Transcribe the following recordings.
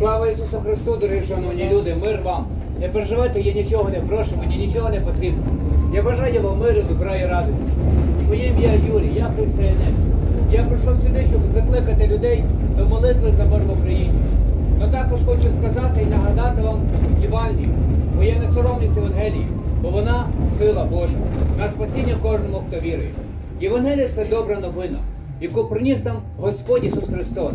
Слава Ісусу Христу, дорогі шановні люди, мир вам. Не переживайте, я нічого не прошу, мені нічого не потрібно. Я бажаю вам миру, добра і радості. Моє ім'я Юрій, я християнин. Я прийшов сюди, щоб закликати людей до молитви за мир в Україні. Но також хочу сказати і нагадати вам Євангелію, бо я не соромлюсь Євангелії, бо вона сила Божа на спасіння кожному, хто вірує. Євангелія це добра новина, яку приніс нам Господь Ісус Христос.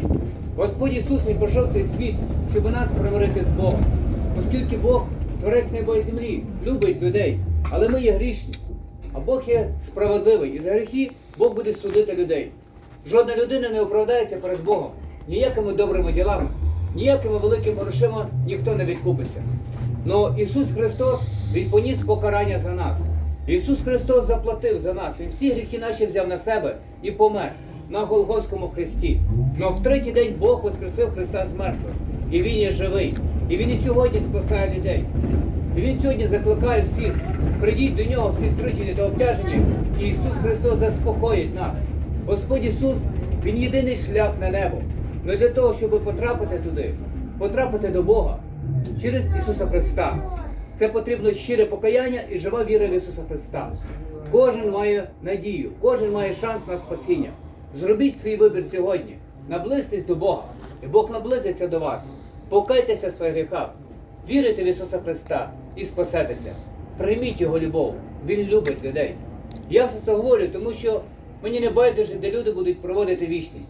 Господь Ісус Він прийшов в цей світ, щоб нас примирити з Богом. Оскільки Бог, творець неба і землі, любить людей, але ми є грішні. А Бог є справедливий, і за гріхи Бог буде судити людей. Жодна людина не оправдається перед Богом ніякими добрими ділами, ніякими великими грошима ніхто не відкупиться. Но Ісус Христос Він поніс покарання за нас. Ісус Христос заплатив за нас. Він всі гріхи наші взяв на себе і помер на Голгофському хресті. Но в третій день Бог воскресив Христа з мертвих. І Він є живий. І Він і сьогодні спасає людей. І Він сьогодні закликає всіх, прийдіть до нього всі стричені та обтяжені, і Ісус Христос заспокоїть нас. Господь Ісус, Він єдиний шлях на небо. Не для того, щоб потрапити туди, потрапити до Бога через Ісуса Христа. Це потрібно щире покаяння і жива віра в Ісуса Христа. Кожен має надію, кожен має шанс на спасіння. Зробіть свій вибір сьогодні. Наблизьтесь до Бога, і Бог наблизиться до вас. Покайтеся в своїх гріхах, вірите в Ісуса Христа і спасетеся. Прийміть Його любов. Він любить людей. Я все це говорю, тому що мені не байдуже, де люди будуть проводити вічність.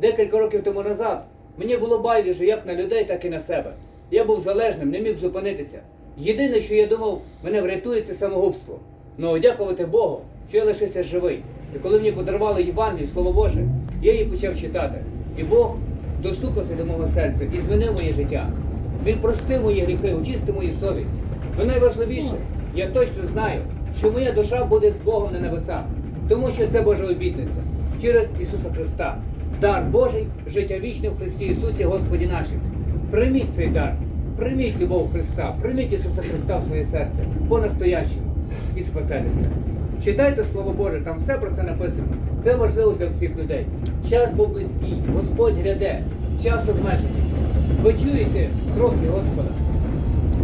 Декілька років тому назад мені було байдуже як на людей, так і на себе. Я був залежним, не міг зупинитися. Єдине, що я думав, мене врятує це самогубство. Ну, дякувати Богу, що я лишився живий. І коли мені подарували Євангелію, Слово Боже, я її почав читати. І Бог достукався до мого серця і змінив моє життя. Він простив мої гріхи, очистив мою совість. Но найважливіше, я точно знаю, що моя душа буде з Богом на небесах, тому що це Божа обітниця через Ісуса Христа. Дар Божий, життя вічне в Христі Ісусі Господі нашим. Прийміть цей дар, прийміть любов Христа, прийміть Ісуса Христа в своє серце по-настоящему і спасетеся. Читайте Слово Боже, там все про це написано. Це важливо для всіх людей. Час був близький, Господь гряде, час обмежений. Ви чуєте кроки Господа.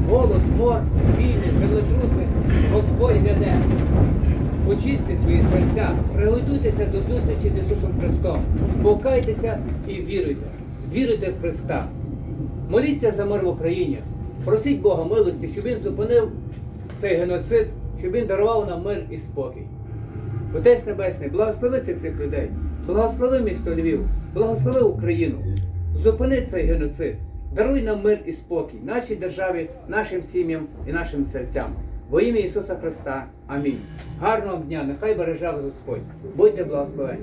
Голод, мор, війни, землетруси, Господь гряде. Очистіть свої серця, приготуйтеся до зустрічі з Ісусом Христом. Покайтеся і віруйте. Віруйте в Христа. Моліться за мир в Україні. Просіть Бога милості, щоб Він зупинив цей геноцид, щоб Він дарував нам мир і спокій. Отець Небесний, благослови цих цих людей, благослови місто Львів, благослови Україну. Зупини цей геноцид, даруй нам мир і спокій, нашій державі, нашим сім'ям і нашим серцям. Во ім'я Ісуса Христа. Амінь. Гарного дня, нехай береже вас Господь. Будьте благословені.